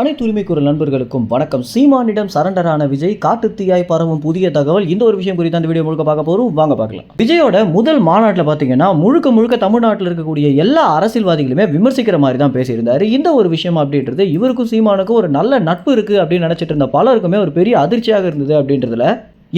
அனைத்து உரிமைக்குரல் நண்பர்களுக்கும் வணக்கம். சீமானிடம் சரண்டரான விஜய் காட்டுத்தீயாய் பரவும் புதிய தகவல். இந்த ஒரு விஷயம் குறித்து அந்த வீடியோ முழுக்க பார்க்க போகிறோம் வாங்க பார்க்கலாம். விஜயோட முதல் மாநாட்டில் பார்த்தீங்கன்னா முழுக்க முழுக்க தமிழ்நாட்டில் இருக்கக்கூடிய எல்லா அரசியல்வாதிகளுமே விமர்சிக்கிற மாதிரி தான் பேசியிருந்தார். இந்த ஒரு விஷயம் அப்படின்றது இவருக்கும் சீமானுக்கும் ஒரு நல்ல நட்பு இருக்குது அப்படின்னு நினச்சிட்டு இருந்த பலருக்குமே ஒரு பெரிய அதிர்ச்சியாக இருந்தது அப்படின்றதுல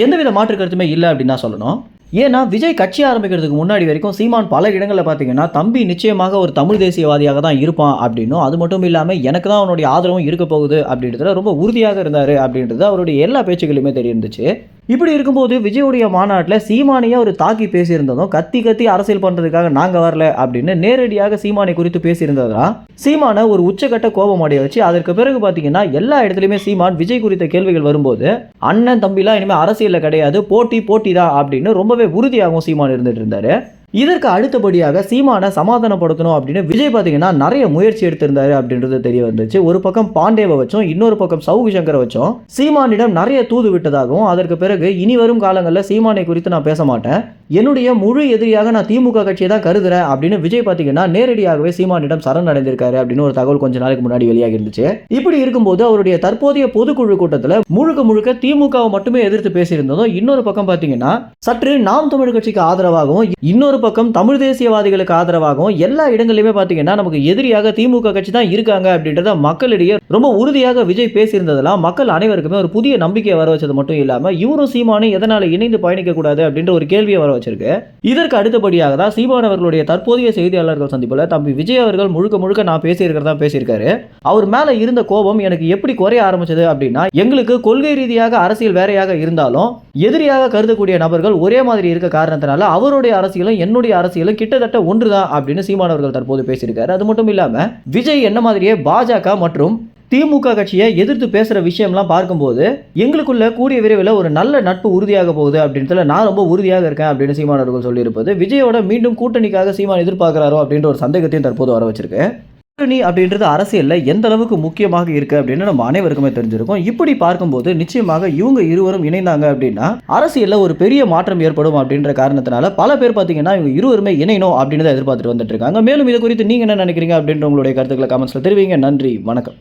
எந்தவித மாற்று கருத்துமே இல்லை அப்படின்னு தான் சொல்லணும். ஏன்னா விஜய் கட்சி ஆரம்பிக்கிறதுக்கு முன்னாடி வரைக்கும் சீமான் பல இடங்களில் பார்த்தீங்கன்னா தம்பி நிச்சயமாக ஒரு தமிழ் தேசியவாதியாக தான் இருப்பான் அப்படின்னும். அது மட்டும் இல்லாமல் எனக்கு தான் அவனுடைய ஆதரவும் இருக்க போகுது அப்படின்றதுல ரொம்ப உறுதியாக இருந்தார் அப்படின்றது அவருடைய எல்லா பேச்சுகளுமே தெரியிருந்துச்சு இப்படி இருக்கும்போது விஜயுடைய மாநாட்டில் சீமானையே ஒரு தாக்கி பேசியிருந்ததும் கத்தி கத்தி அரசியல் பண்ணுறதுக்காக நாங்கள் வரல அப்படின்னு நேரடியாக சீமானை குறித்து பேசியிருந்ததா சீமானை ஒரு உச்சக்கட்ட கோபம் அடைய வச்சு அதற்கு பிறகு பார்த்தீங்கன்னா எல்லா இடத்துலையுமே சீமான் விஜய் குறித்த கேள்விகள் வரும்போது அண்ணன் தம்பிலாம் இனிமேல் அரசியலில் கிடையாது போட்டி போட்டி தான் அப்படின்னு ரொம்பவே உறுதியாகவும் சீமான் இருந்துட்டு இருந்தாரு. இதற்கு அடுத்தபடியாக சீமானை சமாதானப்படுத்தணும் அப்படின்னு விஜய் பார்த்தீங்கன்னா நிறைய முயற்சி எடுத்திருந்தாரு அப்படின்றது தெரிய வந்துச்சு. ஒரு பக்கம் பாண்டேவை வச்சும் இன்னொரு பக்கம் சவுகு சங்கரை வச்சும். சீமானிடம் நிறைய தூது விட்டதாகவும் அதற்கு பிறகு இனி வரும் காலங்களில் சீமானை குறித்து நான் பேச மாட்டேன். என்னுடைய முழு எதிரியாக நான் திமுக கட்சியை தான் கருதுறேன் அப்படின்னு விஜய் பார்த்தீங்கன்னா நேரடியாகவே சீமானிடம் சரண் அடைந்திருக்காரு அப்படின்னு ஒரு தகவல் கொஞ்ச நாளைக்கு முன்னாடி வெளியாகி இருந்துச்சு. இப்படி இருக்கும்போது அவருடைய தற்போதைய பொதுக்குழு கூட்டத்தில் முழுக்க முழுக்க திமுகவை மட்டுமே எதிர்த்து பேசியிருந்ததும் இன்னொரு பக்கம் பார்த்தீங்கன்னா சற்று நாம் தமிழ் கட்சிக்கு ஆதரவாகவும் இன்னொரு பக்கம் தமிழ் தேசியவாதிகளுக்கு ஆதரவாகவும் எல்லா இடங்களிலுமே பார்த்தீங்கன்னா நமக்கு எதிரியாக திமுக கட்சி தான் இருக்காங்க அப்படின்றத மக்களிடையே ரொம்ப உறுதியாக விஜய் பேசியிருந்ததெல்லாம் மக்கள் அனைவருக்குமே ஒரு புதிய நம்பிக்கையை வர வச்சது மட்டும் இல்லாமல் இவரும் சீமானும் எதனால இணைந்து பயணிக்க கூடாது அப்படின்ற ஒரு கேள்வியை வர வச்சிருக்கு. இதற்கு அடுத்தபடியாக தான் சீமான் அவர்களுடைய தற்போதைய செய்தியாளர்கள் சந்திப்பில் தம்பி விஜய் அவர்கள் முழுக்க முழுக்க நான் பேசியிருக்கிறதா பேசியிருக்காரு. அவர் மேலே இருந்த கோபம் எனக்கு எப்படி குறைய ஆரம்பிச்சது அப்படின்னா எங்களுக்கு கொள்கை ரீதியாக அரசியல் வேறையாக இருந்தாலும் எதிரியாக கருதக்கூடிய நபர்கள் ஒரே மாதிரி இருக்க காரணத்தினால அவருடைய அரசியலும் என்ன என்னுடைய அரசியலும் கிட்டத்தட்ட ஒன்றுதான் அப்படின்னு சீமான் அவர்கள் தற்போது பேசியிருக்காரு. அது மட்டும் இல்லாமல் விஜய் என்ன மாதிரியே பாஜக மற்றும் திமுக கட்சியை எதிர்த்து பேசுகிற விஷயம்லாம் பார்க்கும்போது எங்களுக்குள்ள கூடிய விரைவில் ஒரு நல்ல நட்பு உறுதியாக போகுது அப்படின்றதுல நான் ரொம்ப உறுதியாக இருக்கேன் அப்படின்னு சீமான் அவர்கள் சொல்லியிருப்பது. விஜயோட மீண்டும் கூட்டணிக்காக சீமான் எதிர்பார்க்குறாரோ அப்படின்ற ஒரு சந்தேகத்தையும் தற்போது வர வச்சிருக்கு. கூட்டணி அப்படின்றது அரசியலில் எந்த அளவுக்கு முக்கியமாக இருக்குது அப்படின்னு நம்ம அனைவருக்குமே தெரிஞ்சிருக்கும். இப்படி பார்க்கும்போது நிச்சயமாக இவங்க இருவரும் இணைந்தாங்க அப்படின்னா அரசியலில் ஒரு பெரிய மாற்றம் ஏற்படும் அப்படின்ற காரணத்தினால பல பேர் பார்த்தீங்கன்னா இவங்க இருவருமே இணையணும் அப்படின்னு தான் எதிர்பார்த்துட்டு வந்துட்டு இருக்காங்க. மேலும் இது குறித்து நீங்கள் என்ன நினைக்கிறீங்க அப்படின்ற உங்களுடைய கருத்துக்களை கமெண்ட்ஸில் தெரிவிங்க. நன்றி. வணக்கம்.